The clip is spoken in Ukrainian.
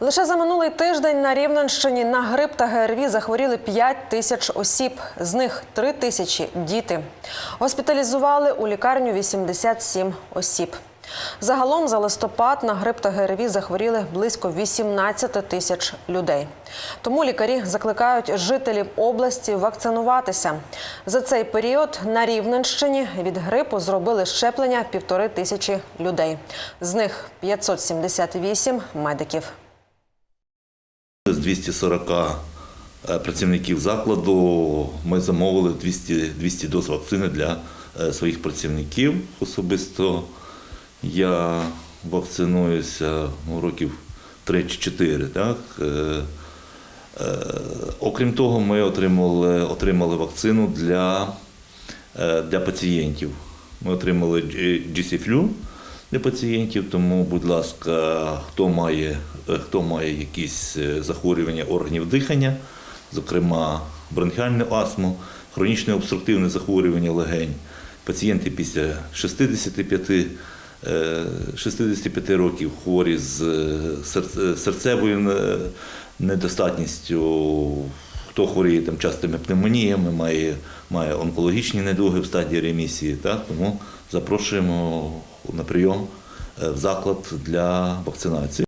Лише за минулий тиждень на Рівненщині на грип та ГРВІ захворіли 5 тисяч осіб. З них 3 тисячі діти. Госпіталізували у лікарню 87 осіб. Загалом за листопад на грип та ГРВІ захворіли близько 18 тисяч людей. Тому лікарі закликають жителів області вакцинуватися. За цей період на Рівненщині від грипу зробили щеплення півтори тисячі людей. З них 578 медиків. З 240 е, працівників закладу ми замовили 200, 200 доз вакцини для е, своїх працівників. Особисто я вакцинуюся ну, років 3 чи 4. Так? Е, Окрім того, ми отримали, отримали вакцину для, для пацієнтів. Ми отримали GC-Flu для пацієнтів, тому, будь ласка, хто має, е, хто має якісь е, захворювання органів дихання, зокрема бронхіальну астму, хронічне обструктивне захворювання легень, пацієнти після 65 е, 65 років хворі з е, серцевою недостатністю, хто хворіє там частими пневмоніями, має, має онкологічні недуги в стадії ремісії. Так? Тому запрошуємо на прийом е, в заклад для вакцинації.